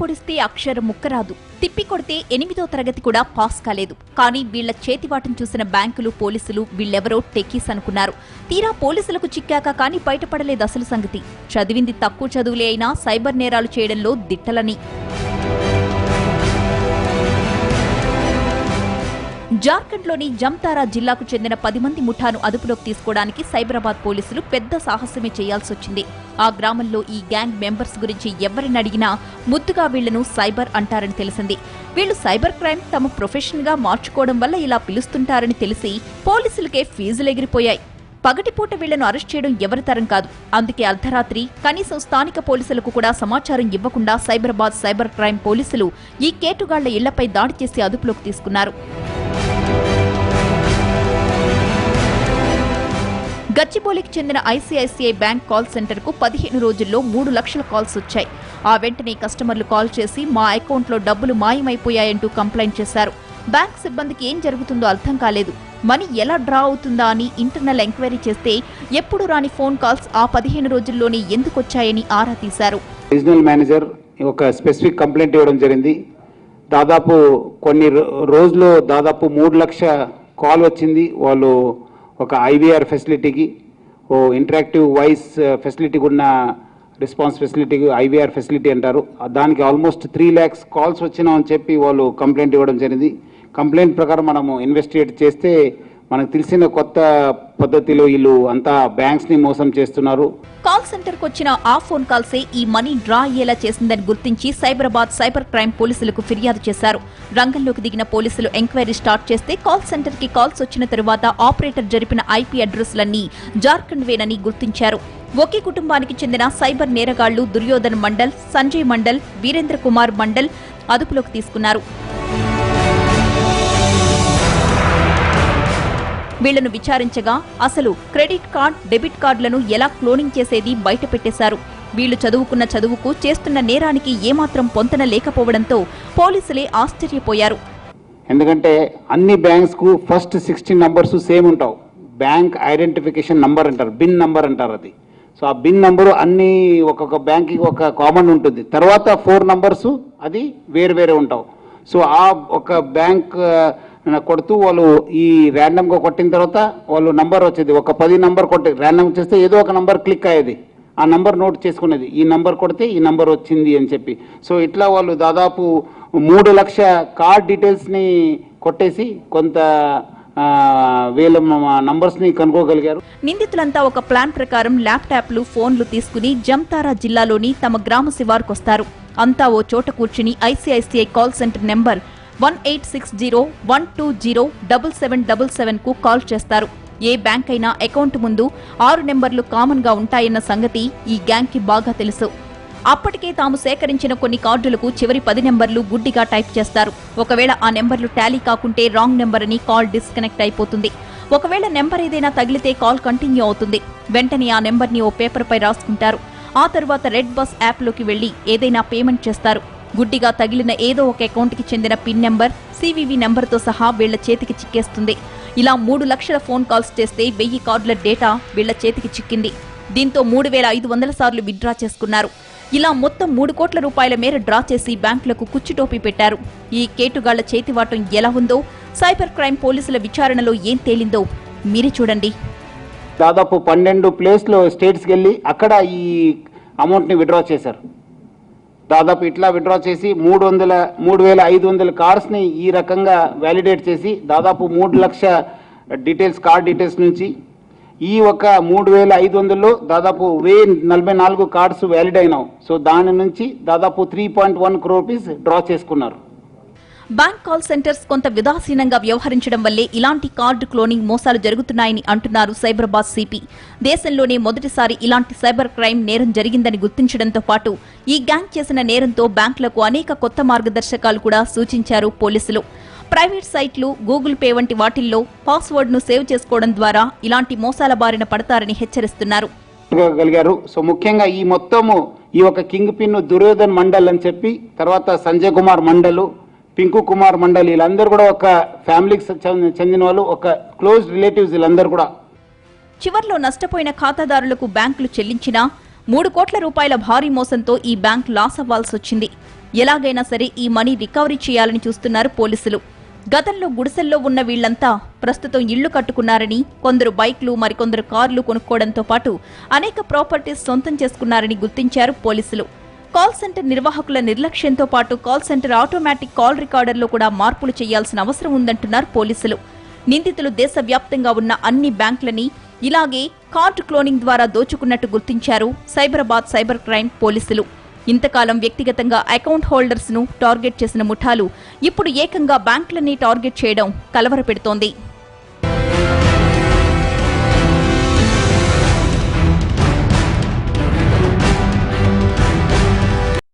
పొడిస్తే అక్షరం ముక్కరాదు. తిప్పి కొడితే ఎనిమిదో తరగతి కూడా పాస్ కాలేదు. కానీ వీళ్ళ చేతివాటం చూసిన బ్యాంకులు పోలీసులు వీళ్ళెవరో టెక్కీస్ అనుకున్నారు. తీరా పోలీసులకు చిక్కాక కానీ బయటపడలేదు అసలు సంగతి. చదివింది తక్కువ చదువులే అయినా సైబర్ నేరాలు చేయడంలో దిట్టలని. జార్ఖండ్లోని జమ్తారా జిల్లాకు చెందిన పది మంది ముఠాను అదుపులోకి తీసుకోవడానికి సైబరాబాద్ పోలీసులు పెద్ద సాహసమే చేయాల్సొచ్చింది ఆ గ్రామంలో ఈ గ్యాంగ్ మెంబర్స్ గురించి ఎవరిని అడిగినా ముద్దుగా వీళ్ళను సైబర్ అంటారని తెలిసింది. వీళ్ళు సైబర్ క్రైమ్ తమ ప్రొఫెషన్గా మార్చుకోవడం వల్ల ఇలా పిలుస్తుంటారని తెలిసి పోలీసులకే ఫీజులు ఎగిరిపోయాయి. పగటిపూట వీళ్ళను అరెస్ట్ చేయడం ఎవరి తరం కాదు. అందుకే అర్ధరాత్రి కనీసం స్థానిక పోలీసులకు కూడా సమాచారం ఇవ్వకుండా సైబరాబాద్ సైబర్ క్రైమ్ పోలీసులు ఈ కేటుగాళ్ళ ఇళ్ళపై దాడి చేసి అదుపులోకి తీసుకున్నారు. గచ్చిబౌలికి చెందిన ఐసీఐసీఐ బ్యాంక్ కాల్ సెంటర్కు పదిహేను రోజుల్లో మూడు లక్షల కాల్స్ వచ్చాయి. ఆ వెంటనే కస్టమర్లు కాల్ చేసి మా అకౌంట్లో డబ్బులు మాయమైపోయాయంటూ కంప్లైంట్ చేశారు. బ్యాంక్ సిబ్బందికి ఏం జరుగుతుందో అర్థం కాలేదు. మనీ ఎలా డ్రా అవుతుందా అని ఇంటర్నల్ ఎంక్వైరీ చేస్తే ఎప్పుడు రాని ఫోన్ కాల్స్ ఆ పదిహేను రోజుల్లోనే ఎందుకొచ్చాయని ఆరా తీశారు. రీజనల్ మేనేజర్ ఒక స్పెసిఫిక్ కంప్లైంట్ ఇవ్వడం జరిగింది. దాదాపు కొన్ని రోజుల్లో రోజులు దాదాపు మూడు లక్ష కాల్ వచ్చింది. వాళ్ళు ఒక ఐవీఆర్ ఫెసిలిటీకి ఓ ఇంటరాక్టివ్ వాయిస్ ఫెసిలిటీ ఉన్న రెస్పాన్స్ ఫెసిలిటీకి ఐవీఆర్ ఫెసిలిటీ అంటారు. దానికి ఆల్మోస్ట్ త్రీ ల్యాక్స్ కాల్స్ వచ్చినామని చెప్పి వాళ్ళు కంప్లైంట్ ఇవ్వడం జరిగింది. కంప్లైంట్ ప్రకారం మనము ఇన్వెస్టిగేట్ చేస్తే మనకు తెలిసిన కొత్త పద్ధతిలో వీళ్ళు అంతా బ్యాంక్స్ని మోసం చేస్తున్నారు. కాల్ సెంటర్కు వచ్చిన ఆ ఫోన్ కాల్సే ఈ మనీ డ్రా అయ్యేలా చేసిందని గుర్తించి సైబరాబాద్ సైబర్ క్రైమ్ పోలీసులకు ఫిర్యాదు చేశారు. రంగంలోకి దిగిన పోలీసులు ఎంక్వైరీ స్టార్ట్ చేస్తే కాల్ సెంటర్కి కాల్స్ వచ్చిన తరువాత ఆపరేటర్ జరిపిన ఐపీ అడ్రస్లన్నీ జార్ఖండ్ వేనని గుర్తించారు. ఒకే కుటుంబానికి చెందిన సైబర్ నేరగాళ్ళు దుర్యోధన్ మండల్ సంజయ్ మండల్ వీరేంద్ర కుమార్ మండల్ అదుపులోకి తీసుకున్నారు. వీళ్ళను విచారించగా అసలు క్రెడిట్ కార్డ్ డెబిట్ కార్డులను ఎలా క్లోనింగ్ చేసేది బయట పెట్టేశారు వీళ్ళు చదువుకున్న చదువుకు చేస్తున్న నేరానికి ఏమాత్రం పొంతన లేకపోవడంతో పోలీసులే ఆశ్చర్యపోయారు. ఎందుకంటే అన్ని బ్యాంక్స్కు ఫస్ట్ సిక్స్టీన్ నంబర్స్ సేమ్ ఉంటావు. బ్యాంక్ ఐడెంటిఫికేషన్ నంబర్ అంటారు బిన్ నంబర్ అంటారు అది. సో ఆ బిన్ నంబరు అన్ని ఒక్కొక్క బ్యాంక్కి ఒక కామన్ ఉంటుంది. తర్వాత ఫోర్ నంబర్స్ అది వేరు వేరే ఉంటావు. సో ఆ ఒక బ్యాంక్ కొడుతూ వాళ్ళు ఈ ర్యాండమ్గా కొట్టిన తర్వాత వాళ్ళు నంబర్ వచ్చేది. ఒక పది నంబర్ కొట్టి ర్యాండమ్ చేస్తే ఏదో ఒక నంబర్ క్లిక్ అయ్యేది. ఆ నంబర్ నోట్ చేసుకునేది. ఈ నంబర్ కొడితే ఈ నంబర్ వచ్చింది అని చెప్పి. సో ఇట్లా వాళ్ళు దాదాపు మూడు లక్ష కార్డ్ డీటెయిల్స్ని కొట్టేసి కొంత ఆ, వీళ్ళ కనుక్కోగలిగారు. నిందితులంతా ఒక ప్లాన్ ప్రకారం ల్యాప్టాప్లు ఫోన్లు తీసుకుని జమ్తారా జిల్లాలోని తమ గ్రామ శివార్కొస్తారు. అంతా ఓ చోట కూర్చుని ICICI call centre number one eight six zero one two zero double seven double సెవెన్కు call చేస్తారు. ఏ బ్యాంక్ అయినా అకౌంట్ ముందు ఆరు నెంబర్లు కామన్గా ఉంటాయన్న సంగతి ఈ గ్యాంగ్కి బాగా తెలుసు. అప్పటికే తాము సేకరించిన కొన్ని కార్డులకు చివరి పది నెంబర్లు గుడ్డిగా టైప్ చేస్తారు. ఒకవేళ ఆ నెంబర్లు టాలీ కాకుంటే రాంగ్ నెంబర్ అని కాల్ డిస్కనెక్ట్ అయిపోతుంది. ఒకవేళ నెంబర్ ఏదైనా తగిలితే కాల్ కంటిన్యూ అవుతుంది. వెంటనే ఆ నెంబర్ని ఓ పేపర్పై రాసుకుంటారు. ఆ తర్వాత రెడ్ బస్ యాప్లోకి వెళ్ళి ఏదైనా పేమెంట్ చేస్తారు. గుడ్డిగా తగిలిన ఏదో ఒక అకౌంట్కి చెందిన పిన్ నెంబర్ సివివి నెంబర్తో సహా వీళ్ళ చేతికి చిక్కేస్తుంది. ఇలా మూడు లక్షల ఫోన్ కాల్స్ చేస్తే వెయ్యి కార్డుల డేటా వీళ్ళ చేతికి చిక్కింది. దీంతో మూడు వేల ఐదు వందల సార్లు విత్డ్రా చేసుకున్నారు. ఇలా మొత్తం మూడు కోట్ల రూపాయల మేర డ్రా చేసి బ్యాంకులకు కుచ్చుటోపీ పెట్టారు. ఈ కేటుగాళ్ళ చేతివాటం ఎలా ఉందో సైబర్ క్రైమ్ పోలీసుల విచారణలో ఏం తేలిందో మీరే చూడండి. దాదాపు పన్నెండు ప్లేస్లో స్టేట్స్కి వెళ్ళి అక్కడ ఈ అమౌంట్ని విడ్రా చేశారు. దాదాపు ఇట్లా విడ్రా చేసి మూడు వందల మూడు వేల ఐదు వందల కార్డ్స్ని ఈ రకంగా వ్యాలిడేట్ చేసి దాదాపు మూడు లక్ష డీటెయిల్స్ కార్డ్ డీటెయిల్స్ నుంచి ఈ ఒక మూడు వేల ఐదు వందల్లో దాదాపు వెయ్యి నలభై నాలుగు కార్డ్స్ వ్యాలిడ్ అయినావు. సో దాని నుంచి దాదాపు three point one crore rupees draw చేసుకున్నారు. బ్యాంక్ కాల్ సెంటర్స్ కొంత విదాసీనంగా వ్యవహరించడం వల్లే ఇలాంటి కార్డు క్లోనింగ్ మోసాలు జరుగుతున్నాయని అంటున్నారు సైబరాబాద్ సిపి. దేశంలోనే మొదటిసారి ఇలాంటి సైబర్ క్రైమ్ నేరం జరిగిందని గుర్తించడంతో పాటు ఈ గ్యాంగ్ చేసిన నేరంతో బ్యాంకులకు అనేక కొత్త మార్గదర్శకాలు కూడా సూచించారు పోలీసులు. ప్రైవేట్ సైట్లు గూగుల్ పే వంటి వాటిల్లో పాస్వర్డ్ను సేవ్ చేసుకోవడం ద్వారా ఇలాంటి మోసాల బారిన పడతారని హెచ్చరిస్తున్నారు. గలిగారు సో ముఖ్యంగా ఈ మొత్తము ఈ ఒక కింగ్ పిన్ దుర్యోధన్ మండల్ అని చెప్పి తర్వాత సంజయ్ కుమార్ మండలు పింకు కుమార్ మండలి వీళ్ళందరూ కూడా ఒక ఫ్యామిలీకి చెందిన- వాళ్ళు ఒక క్లోజ్ రిలేటివ్స్ వీళ్ళందరూ కూడా. చివర్లో నష్టపోయిన ఖాతాదారులకు బ్యాంకులు చెల్లించినా మూడు కోట్ల రూపాయల భారీ మోసంతో ఈ బ్యాంక్ లాస్ అవ్వాల్సొచ్చింది ఎలాగైనా సరే ఈ మనీ రికవరీ చేయాలని చూస్తున్నారు పోలీసులు. గతంలో గుడిసెల్లో ఉన్న వీళ్ళంతా ప్రస్తుతం ఇళ్ళు కట్టుకున్నారని కొందరు బైక్లు మరికొందరు కార్లు కొనుక్కోవడంతో పాటు అనేక ప్రాపర్టీస్ సొంతం చేసుకున్నారని గుర్తించారు పోలీసులు. కాల్ సెంటర్ నిర్వాహకుల నిర్లక్ష్యంతో పాటు కాల్ సెంటర్ ఆటోమేటిక్ కాల్ రికార్డర్లో కూడా మార్పులు చేయాల్సిన అవసరం ఉందంటున్నారు పోలీసులు. నిందితులు దేశవ్యాప్తంగా ఉన్న అన్ని బ్యాంకులని ఇలాగే కార్డు క్లోనింగ్ ద్వారా దోచుకున్నట్టు గుర్తించారు సైబరాబాద్ సైబర్ క్రైమ్ పోలీసులు. ఇంతకాలం వ్యక్తిగతంగా అకౌంట్ హోల్డర్స్ను టార్గెట్ చేసిన ముఠాలు ఇప్పుడు ఏకంగా బ్యాంకులని టార్గెట్ చేయడం కలవరపెడుతోంది.